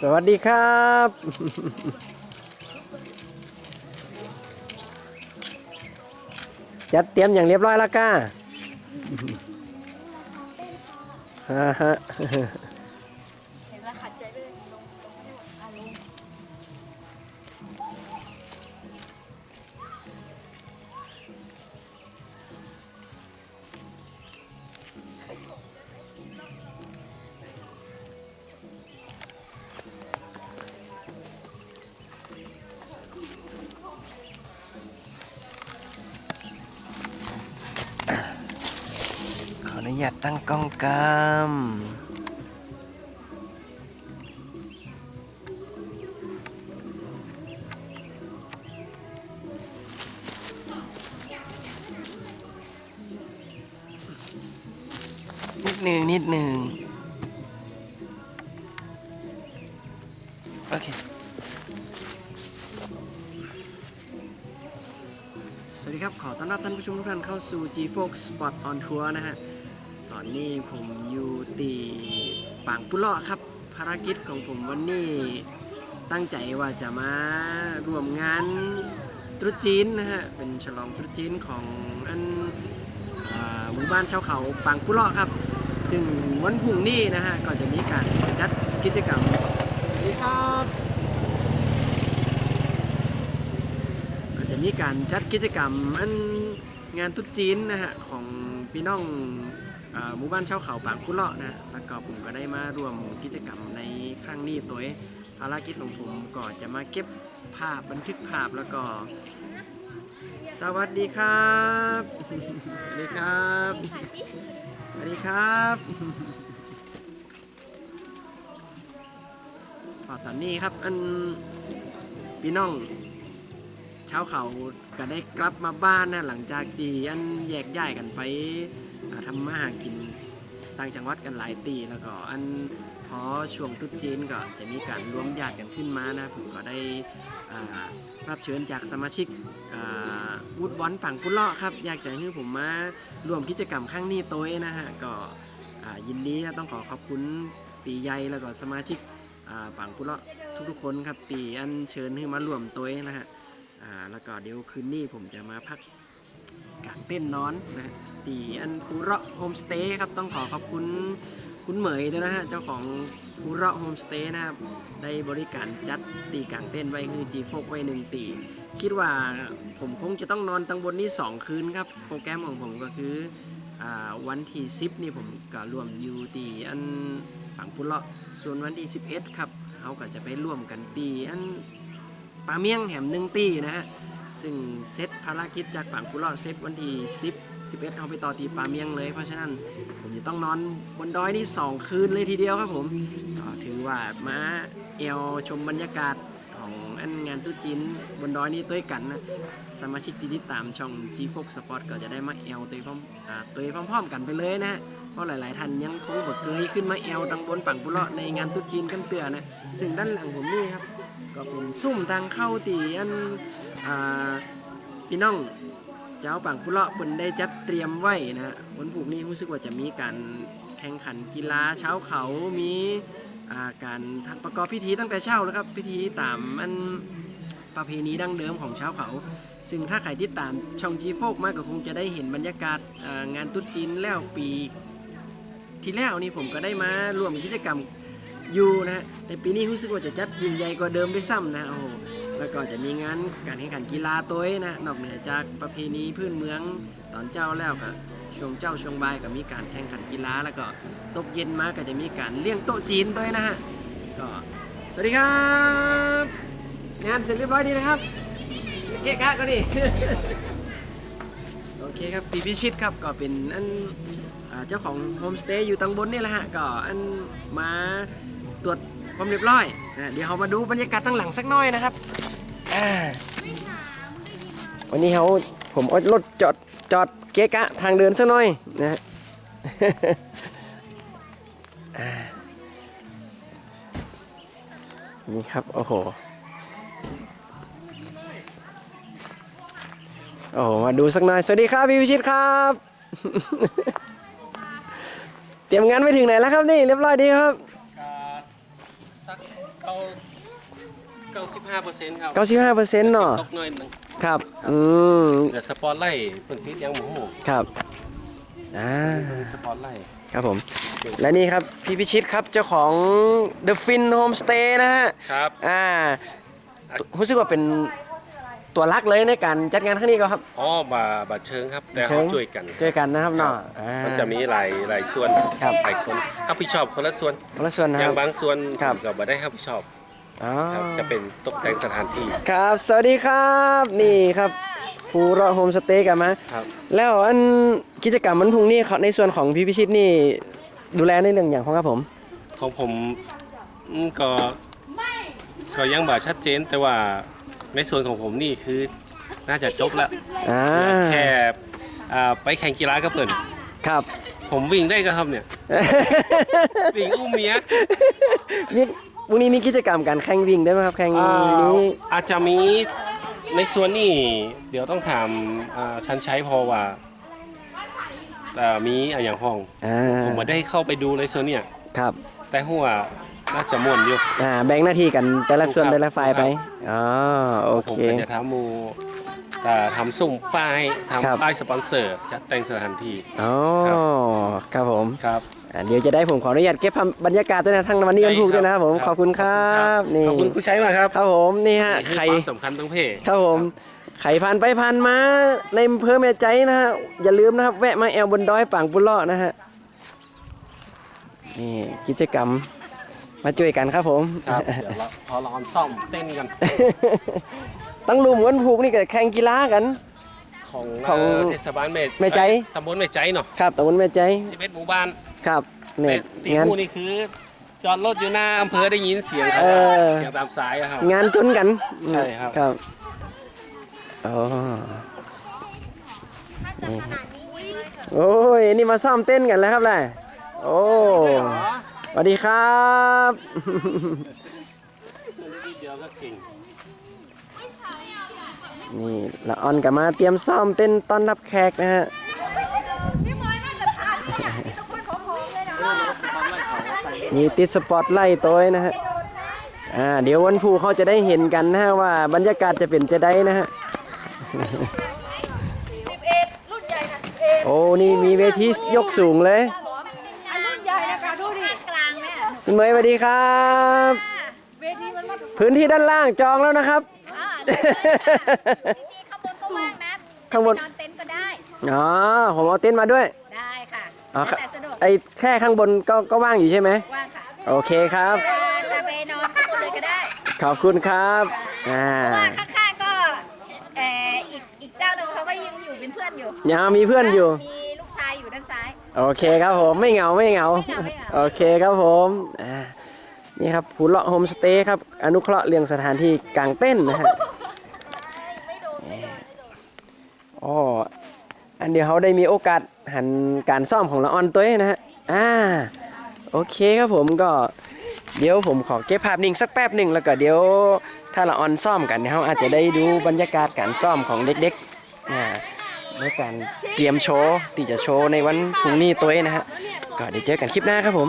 สวัสดีครับ จัดเตรียมอย่างเรียบร้อยแล้วก้าฮ่าฮะ ขออนุญาตตั้งกล้องกรรมนิดหนึ่งนิดหนึ่งโอเค สวัสดีครับ ขอต้อนรับท่านผู้ชมทุกท่านเข้าสู่ G Fox Spot on Tour นะฮะ นนี้ผมอยู่ตีปางปุเลาะครับ ภารกิจของผมวันนี้ตั้งใจว่าจะมาร่วมงานตรุษจีนนะฮะ เป็นฉลองตรุษจีนของอันอ่าหมู่บ้านชาวเขาปางปุเลาะครับ ซึ่งวันพรุ่งนี้นะฮะก็จะมีการจัดกิจกรรมสวัสดีครับก็จะมีการจัดกิจกรรมอันงานตรุ๊จีนนะฮะของพี่น้องเอ่อ หมู่บ้านชาวเขาปางกุเลาะนะฮะแล้วก็ผมก็ได้มาร่วมกิจกรรมในครั้งนี้ตัวภารกิจของผมก็จะมาเก็บภาพบันทึกภาพแล้วก็ สวัสดีครับ สวัสดีครับ สวัสดีครับพอตอนนี้ครับอันพี่น้องชาวเขาก็ได้กลับมาบ้านนะหลังจากที่อันแยกย้ายกันไป ทำมาหากินต่างจังหวัดกันหลายปีแล้วก็อันพอช่วงตรุษจีนก็จะมีการรวมญาติกันขึ้นมานะผมก็ได้รับเชิญจากสมาชิกวูดบอลฝั่งพุเลาะครับ อยากจะให้ผมมาร่วมกิจกรรมครั้งนี้ตัวนะฮะก็ยินดีต้องขอขอบคุณปีใหญ่แล้วก็สมาชิกฝั่งพุเลาะทุกๆคนครับปีอันเชิญให้มาร่วมตัวนะฮะแล้วก็เดี๋ยวคืนนี้ผมจะมาพักกางเต้นนอนนะ ตีอันภูเราะโฮมสเตย์ครับต้องขอขอบคุณคุณเหมยด้วยนะฮะเจ้าของภูเราะโฮมสเตย์นะครับได้บริการจัดตีกางเต้นไว้คือจีโฟกไว้หนึ่งตี คิดว่าผมคงจะต้องนอนตังบนนี้ 2 คืนครับ โปรแกรมของผมก็คืออวันที่ 10 นี่ผมก็รวมอยู่ตีอันฝั่งพุเลาะส่วนวันที่ 11 ครับเขาก็จะไปร่วมกันตีอันปลาเมี่ยงแหมหนึ่งตีนะฮะซึ่งเซตภารกิจจากฝั่งกุเลาะเซตวันที่ 10 11 เอาไปต่อตีปลาเมียงเลย เพราะฉะนั้นผมจะต้องนอนบนดอยนี่ 2 คืนเลยทีเดียวครับผมก็ถือว่ามาเอลชมบรรยากาศของอันงานตุ๊จีนบนดอยนี่ด้วยกันนะสมาชิกที่ติดตามช่อง G Fox Sport ก็จะได้มาเอลตัวพร้อมตัวพร้อมๆกันไปเลยนะเพราะหลายๆท่านยังคงบ่เคยขึ้นมาเอลตังบนฝั่งกุเลาะในงานตุ๊จีนกันเตือนนะซึ่งด้านหลังผมนี่ครับก็เป็นซุ่มทางเข้าตีอันอพี่น้อง เจ้าปังปุเลาะเปินได้จัดเตรียมไว้นะฮะวันพรุ่งนี้รู้สึกว่าจะมีการแข่งขันกีฬาเช้าเขามีการประกอบพิธีตั้งแต่เช้าแล้วครับพิธีตามอันประเพณีดั้งเดิมของชาวเขา ซึ่งถ้าใครที่ตามช่องจีโฟกมากก็คงจะได้เห็นบรรยากาศงานตุ๊ดจีนแล้วปีที่แล้วนี่ผมก็ได้มาร่วมกิจกรรมอยู่นะฮะแต่ปีนี้รู้สึกว่าจะจัดยิ่งใหญ่กว่าเดิมด้วยซ้ำนะโอ้โห แล้วก็จะมีงานการแข่งขันกีฬาตัวนะนอกเหนือจากประเพณีพื้นเมืองตอนเจ้าแล้วก็ช่วงเจ้าช่วงบ่ายก็มีการแข่งขันกีฬาแล้วก็ตกเย็นมาก็จะมีการเลี้ยงโต๊ะจีนด้วยนะฮะก็สวัสดีครับงานเสร็จเรียบร้อยดีนะครับเก๊กะก็ดีโอเคครับปีพิชิตครับก็เป็นอันเจ้าของโฮมสเตย์อยู่ตังบนนี่แหละฮะก็อันมาตรวจ ความเรียบร้อยนะเดี๋ยวเรามาดูบรรยากาศตั้งหลังสักหน่อยนะครับอ่าวันนี้เขาผมเอารถจอดจอดเกะกะทางเดินสักหน่อยนะฮะ อ่านี่ครับ โอ้โห โอ้โหมาดูสักหน่อย สวัสดีครับพี่วิชิตครับ เตรียมงานไปถึงไหนแล้วครับนี่ เรียบร้อยดีครับ เก้าเก้าสิบห้าเปอร์เซ็นต์ครับ95เปอร์เซ็นต์เนาะตกหน่อยหนึงครับ อืมเดี๋ยวสปอร์ตไล่เพิ่นติดยังหมูหูครับอ่าสปอร์ตไล่ครับผม และนี่ครับพี่พิชิตครับเจ้าของ The Fin Homestay นะฮะครับ อ่ารู้สึกว่าเป็น ตัวรักเลยในการจัดงานครั้งนี้ก็ครับ อ๋อบาบาเชิงครับ แต่เชิเขาง ช่วยกันช่วยกันนะครับครัเนาะบอ่า มันจะมีหลายหลายส่วนครับ หลายคนรับผิดชอบคนละส่วนคนละส่วนนะอคย่ารังบ บางส่วนครับก็บ่ได้รับผิดชอบอ๋อครับจะเป็นตกแต่งสถานที่ครับ สวัสดีครับ นี่ครับฟูรอโฮมสเตย์กันมา ครับ แล้วอันกิจกรรมวันพรุ่งนี้เขาในส่วนของพี่พิชิตนี่ดูแลในเรื่องอย่างของครับผม ของผมอืมก็ก็ยังบ่ชัดเจนแต่ว่า ในส่วนของผมนี่คือน่าจะจบแล้วอ่าเหลือแค่อ่าไปแข่งกีฬากับเปิ่นครับ ผมวิ่งได้ก็ครับเนี่ย วิ่งอุ้มเมียมีวันนี้มีกิจกรรมการแข่งวิ่งได้ไหมครับ แข่งอ่านี้อาจจะมีในส่วนนี้เดี๋ยวต้องถามอ่าชันใช้พอว่าแต่มีอะอย่างห้อง อ่าผมมาได้เข้าไปดูในส่วนเนี่ย ครับ แต่หัว น่าจะม่วนอยู่อ่าแบ่งหน้าที่กันแต่ละส่วนถูกครับแต่ละฝ่ายไปถูกครับอ๋อโอผมเคก็จะทำหมูแต่ทำสุ่มป้ายครับ ทำป้ายสปอนเซอร์จัดแต่งสถานที่อ๋อครับครับผมครับอ่าเดี๋ยวจะได้ผมขออนุญาตเก็บบรรยากาศด้วยนะทั้งวันนี้วันพุธด้วยนะครับผมขอบคุณครับนี่ขอบคุณคุณใช้มากครับครับผมนี่ฮะนี่คือใคร ความสำคัญตรงเพศ ครับผมใครผ่านไปผ่านมาในอำเภอแม่ใจนะฮะ อย่าลืมนะครับ แวะมาแอลบนดอยป่างปุล้อนะฮะ นี่กิจกรรม มาช่วยกันครับผมครับเดี๋ยวเราพอเราซ่อมเต้นกัน ตั้งลุมวันผูกนี่ก็แข่งกีฬากัน ของของเอ่อเทศบาลเมแม่ใจ ตำบลแม่ใจเนาะครับตะวันแม่ใจ11หมู่บ้านครับเนี่ยตีงานคู่นี่คือ จอดรถอยู่หน้าอำเภอได้ยินเสียงเขาเออ เสียงตามสายอะครับ งานจนกันใช่ครับ ครับอ๋อถ้าจะขนาดนี้ยิงเลยเถอะโอ้ยนี่มาซ้อมเต้นกันแล้วครับแหละโอ้ สวัสดีครับเดียวก็เก่งนี่ละออนกับมาเตรียมซ้อมเต้นต้อนรับแขกนะฮะพี่มอยน่าจะทานเนี่ยมีทุกคนผอมๆเลยนะมีติดสปอตไลท์ตัวไว้นะฮะอ่าเดี๋ยววันพูเขาจะได้เห็นกันนะฮะว่าบรรยากาศจะเป็นจะได้นะฮะสิบเอ็ดรุ่นใหญ่นะสิบเอ็ดโอ้นี่มีเวทียกสูงเลย อันรุ่นใหญ่นะคะดูดิกลางแม่ คุณเมย์สวัสดีครับ เวทีมันมาพื้นที่ด้านล่างจองแล้วนะครับ อ่าได้เลยค่ะจริงๆข้างบนก็ว่างนะข้างบนนอนเต็นท์ก็ได้ อ๋อผมเอาเต็นท์มาด้วยได้ค่ะอ๋อแล้วแต่สะดวกไอ้แค่ข้างบนก็ก็ว่างอยู่ใช่ไหมว่างค่ะโอเคครับอ่าจะไปนอนข้างบนเลยก็ได้ ขอบคุณครับอ่าเพราะว่าข้างๆก็เอ่ออีกอีกเจ้าหนึ่งเขาก็ยังอยู่เป็นเพื่อนอยู่ยังมีเพื่อนอยู่ มีลูกชายอยู่ด้านซ้าย โอเคครับผมไม่เหงาไม่เหงา ไม่เหงาไม่เหงา โอเคครับผมอ่านี่ครับผูเลาะโฮมสเตย์ครับอนุเคราะห์เรื่องสถานที่กางเต้นนะฮะอ๋ออันเดียวเขาได้มีโอกาสหันการซ่อมของละออนตัวเองนะฮะอ่าโอเคครับผมก็เดี๋ยวผมขอเก็บภาพนิ่งสักแป๊บหนึ่งแล้วก็เดี๋ยวถ้าละออนซ่อมกันเนี่ยเขาอาจจะได้ดูบรรยากาศการซ่อมของเด็กๆอ่าในการเตรียมโชว์ที่จะโชว์ในวันพรุ่งนี้ตัวเองนะฮะ ก็เดี๋ยวเจอกันคลิปหน้าครับผม